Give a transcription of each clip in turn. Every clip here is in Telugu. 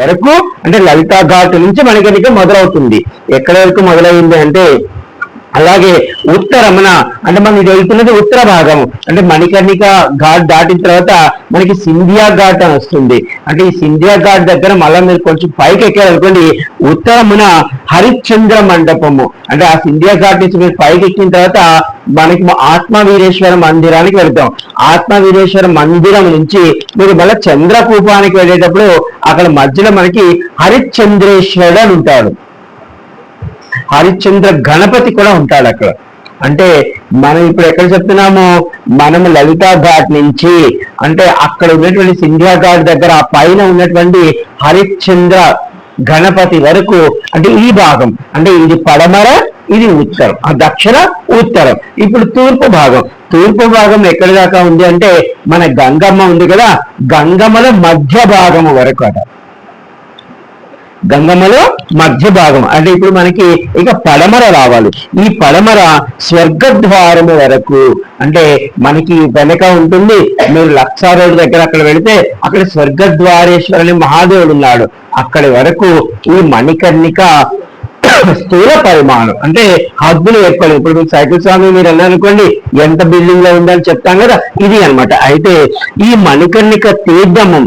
వరకు అంటే లలితా ఘాట్ నుంచి మణికర్ణిక మొదలవుతుంది. ఎక్కడ వరకు మొదలైంది అంటే అలాగే ఉత్తరమున అంటే మనం ఇది వెళ్తున్నది ఉత్తర భాగం అంటే మణికర్ణిక ఘాట్ దాటిన తర్వాత మనకి సింధియా ఘాట్ అని వస్తుంది. అంటే ఈ సింధియా ఘాట్ దగ్గర మళ్ళీ మీరు కొంచెం పైకి ఎక్కారనుకోండి ఉత్తరమున హరిశ్చంద్ర మండపము. అంటే ఆ సింధియా ఘాట్ నుంచి మీరు పైకి ఎక్కిన తర్వాత మనకి ఆత్మవీరేశ్వర మందిరానికి వెళ్తాం. ఆత్మవీరేశ్వర మందిరం నుంచి మీరు మళ్ళీ చంద్రకూపానికి వెళ్ళేటప్పుడు అక్కడ మధ్యలో మనకి హరిశ్చంద్రేశ్వరుడు అని ఉంటాడు. హరిశ్చంద్ర గణపతి కూడా ఉంటాడు అక్కడ. అంటే మనం ఇప్పుడు ఎక్కడ చెప్తున్నాము? మనం లలితా ఘాట్ నుంచి అంటే అక్కడ ఉన్నటువంటి సింధియా ఘాట్ దగ్గర ఆ పైన ఉన్నటువంటి హరిశ్చంద్ర గణపతి వరకు అంటే ఈ భాగం. అంటే ఇది పడమర ఇది ఉత్తరం. ఆ దక్షిణ ఉత్తరం. ఇప్పుడు తూర్పు భాగం. తూర్పు భాగం ఎక్కడి దాకా ఉంది అంటే మన గంగమ్మ ఉంది కదా గంగమ్మలో మధ్య భాగము వరకు అట. గంగమ్మలో మధ్య భాగం. అంటే ఇప్పుడు మనకి ఇక పడమర రావాలి. ఈ పడమర స్వర్గద్వారము వరకు అంటే మనకి వెనక ఉంటుంది. మీరు లక్షా రోడ్డు దగ్గర అక్కడ వెళితే అక్కడ స్వర్గద్వారేశ్వరుని మహాదేవుడు ఉన్నాడు. అక్కడి వరకు ఈ మణికర్ణిక స్థూల పరిమాణం. అంటే హద్దులు ఏర్పడి ఇప్పుడు మీకు సైకిల్ స్వామి మీరు వెళ్ళాలనుకోండి ఎంత బిల్డింగ్లో ఉందని చెప్తాం కదా ఇది అన్నమాట. అయితే ఈ మణికర్ణిక తీర్థము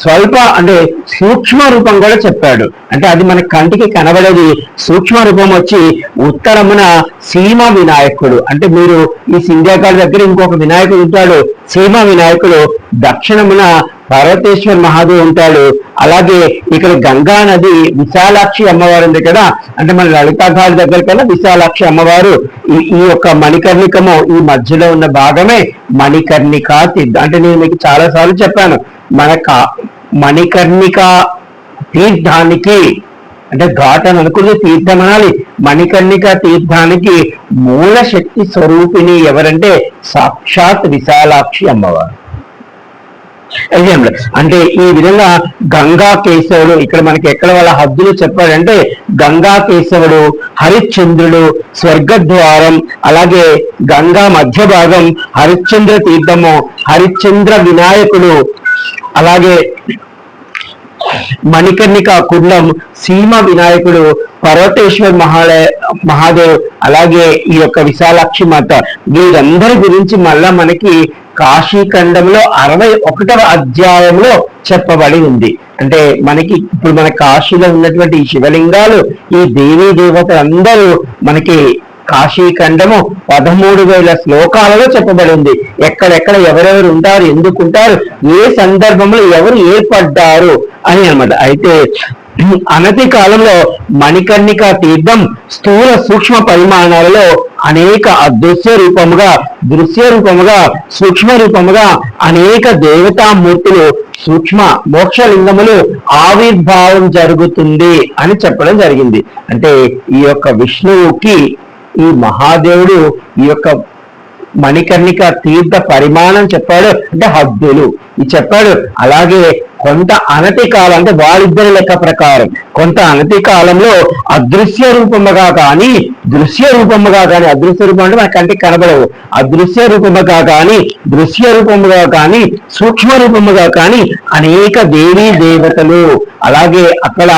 స్వల్ప అంటే సూక్ష్మ రూపం కూడా చెప్పాడు. అంటే అది మన కంటికి కనబడేది సూక్ష్మ రూపం వచ్చి ఉత్తరమున సీమ వినాయకుడు. అంటే మీరు ఈ సింధ్యాకాల దగ్గర ఇంకొక వినాయకుడు ఉంటాడు. సీమ వినాయకుడు దక్షిణమున పార్వతేశ్వర మహాదేవ్ ఉంటాడు. అలాగే ఇక్కడ గంగా నది విశాలాక్షి అమ్మవారు ఉంది కదా. అంటే మన లలితాఘాట్ దగ్గర కన్నా విశాలాక్షి అమ్మవారు ఈ ఈ యొక్క మణికర్ణికము ఈ మధ్యలో ఉన్న భాగమే మణికర్ణిక తీర్థం. అంటే నేను మీకు చాలా సార్లు చెప్పాను మన కా- మణికర్ణిక తీర్థానికి అంటే ఘాట్ అని అనుకునే తీర్థం అనాలి మణికర్ణిక తీర్థానికి మూల శక్తి స్వరూపిణి ఎవరంటే సాక్షాత్ విశాలాక్షి అమ్మవారు. ఎగ్జాంపుల్ అంటే ఈ విధంగా గంగా కేశవుడు ఇక్కడ మనకి ఎక్కడ వాళ్ళ హద్దులు చెప్పాడంటే గంగా కేశవుడు హరిశ్చంద్రుడు స్వర్గద్వారం అలాగే గంగా మధ్య భాగం హరిశ్చంద్ర తీర్థము హరిశ్చంద్ర వినాయకుడు అలాగే మణికర్ణిక కుండం సీమ వినాయకుడు పర్వతేశ్వర్ మహాలయ మహాదేవ్ అలాగే ఈ యొక్క విశాలాక్షి మాత. వీరందరి గురించి మళ్ళా మనకి కాశీఖండంలో అరవై ఒకటవ అధ్యాయంలో చెప్పబడి ఉంది. అంటే మనకి ఇప్పుడు మన కాశీలో ఉన్నటువంటి ఈ శివలింగాలు ఈ దేవీ దేవతలందరూ మనకి కాశీఖండము పదమూడు వేల శ్లోకాలలో చెప్పబడి ఉంది. ఎక్కడెక్కడ ఎవరెవరు ఉంటారు ఎందుకుంటారు ఏ సందర్భంలో ఎవరు ఏర్పడ్డారు అని అనమాట అయితే అనతి కాలంలో మణికర్ణిక తీర్థం స్థూల సూక్ష్మ పరిమాణాలలో అనేక అదృశ్య రూపముగా దృశ్య రూపముగా సూక్ష్మ రూపముగా అనేక దేవతామూర్తులు సూక్ష్మ మోక్షలింగములు ఆవిర్భావం జరుగుతుంది అని చెప్పడం జరిగింది. అంటే ఈ యొక్క విష్ణువుకి ఈ మహాదేవుడు ఈ యొక్క మణికర్ణిక తీర్థ పరిమాణం చెప్పాడు. అంటే హద్దులు. ఇది చెప్పాడు అలాగే కొంత అనతి కాలం అంటే వాళ్ళిద్దరి లెక్క ప్రకారం. కొంత అనతి కాలంలో అదృశ్య రూపముగా కానీ దృశ్య రూపముగా కానీ అదృశ్య రూపం అంటే మన కంటికి కనబడవు. అదృశ్య రూపముగా కానీ దృశ్య రూపముగా కానీ సూక్ష్మ రూపముగా కానీ అనేక దేవీ దేవతలు. అలాగే అక్కడ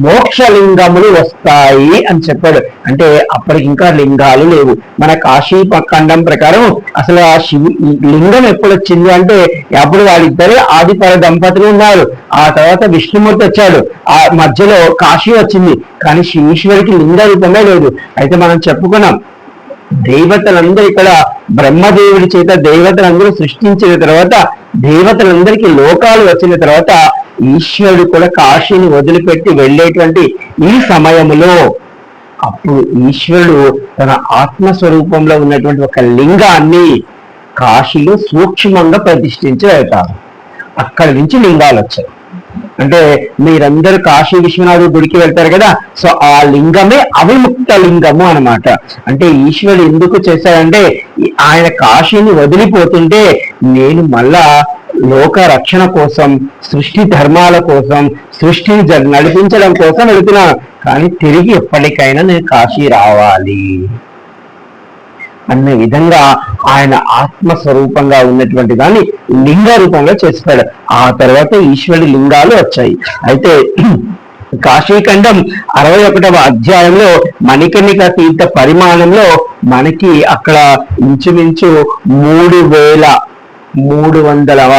మోక్షలింగములు వస్తాయి అని చెప్పాడు. అంటే అప్పటికి ఇంకా లింగాలు లేవు. మన కాశీ ఖండం ప్రకారం అసలు ఆ శివు లింగం ఎప్పుడు వచ్చింది అంటే అప్పుడు వాళ్ళిద్దరే ఆదిపర దంపతులు ఉన్నారు. ఆ తర్వాత విష్ణుమూర్తి వచ్చాడు. ఆ మధ్యలో కాశీ వచ్చింది కానీ ఈశ్వరికి లింగ రూపమే లేదు. అయితే మనం చెప్పుకున్నాం దేవతలందరూ ఇక్కడ బ్రహ్మదేవుడి చేత దేవతలందరూ సృష్టించిన తర్వాత దేవతలందరికీ లోకాలు వచ్చిన తర్వాత ఈశ్వరుడు కూడా కాశీని వదిలిపెట్టి వెళ్ళేటువంటి ఈ సమయంలో అప్పుడు ఈశ్వరుడు తన ఆత్మస్వరూపంలో ఉన్నటువంటి ఒక లింగాన్ని కాశీలో సూక్ష్మంగా ప్రతిష్ఠించి వెళ్తారు అక్కడి నుంచి లింగాలు వచ్చాయి. అంటే మీరందరూ కాశీ విశ్వనాథుడు గుడికి వెళ్తారు కదా సో ఆ లింగమే అవిముక్త లింగము అన్నమాట. అంటే ఈశ్వరుడు ఎందుకు చేశాడంటే ఆయన కాశీని వదిలిపోతుంటే నేను మళ్ళా లోక రక్షణ కోసం సృష్టి ధర్మాల కోసం సృష్టిని నడిపించడం కోసం వెళుతున్నాను కానీ తిరిగి ఎప్పటికైనా నేను కాశీ రావాలి. అన్న విధంగా ఆయన ఆత్మ స్వరూపంగా ఉన్నటువంటి దాన్ని లింగ రూపంలో చేస్తాడు. ఆ తర్వాత ఈశ్వరుడి లింగాలు వచ్చాయి. అయితే కాశీఖండం అరవై ఒకటవ అధ్యాయంలో మణికర్ణిక తీర్థ పరిమాణంలో మనకి అక్కడ ఇంచుమించు మూడు వేల మూడు వందలవ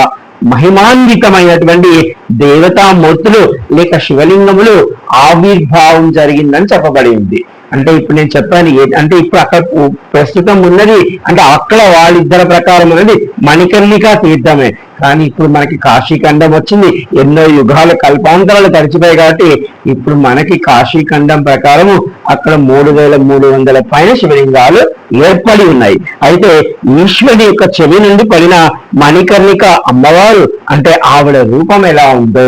మహిమాన్వితమైనటువంటి దేవతామూర్తులు లేక శివలింగములు ఆవిర్భావం జరిగిందని చెప్పబడింది. అంటే ఇప్పుడు నేను చెప్పాను అంటే ఇప్పుడు అక్కడ ప్రస్తుతం ఉన్నది అంటే అక్కడ వాళ్ళిద్దరి ప్రకారం అనేది మణికర్ణిక తీర్థమే. కానీ ఇప్పుడు మనకి కాశీఖండం వచ్చింది. ఎన్నో యుగాలు కల్పాంతరాలు గడిచిపోయాయి కాబట్టి ఇప్పుడు మనకి కాశీఖండం ప్రకారము అక్కడ మూడు వేల మూడు వందల పైన శివలింగాలు ఏర్పడి ఉన్నాయి. అయితే ఈశ్వరుడి యొక్క చెవి నుండి పడిన మణికర్ణిక అమ్మవారు అంటే ఆవిడ రూపం ఎలా ఉందో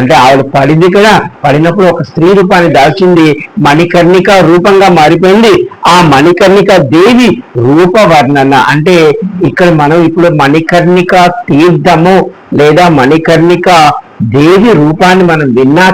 అంటే ఆవిడ పడింది కదా పడినప్పుడు ఒక స్త్రీ రూపాన్ని దాల్చింది మణికర్ణిక రూపంగా మారిపోయింది. ఆ మణికర్ణిక దేవి రూప వర్ణన అంటే ఇక్కడ మనం ఇప్పుడు మణికర్ణిక తీర్థము లేదా మణికర్ణిక దేవి రూపాన్ని మనం విన్నా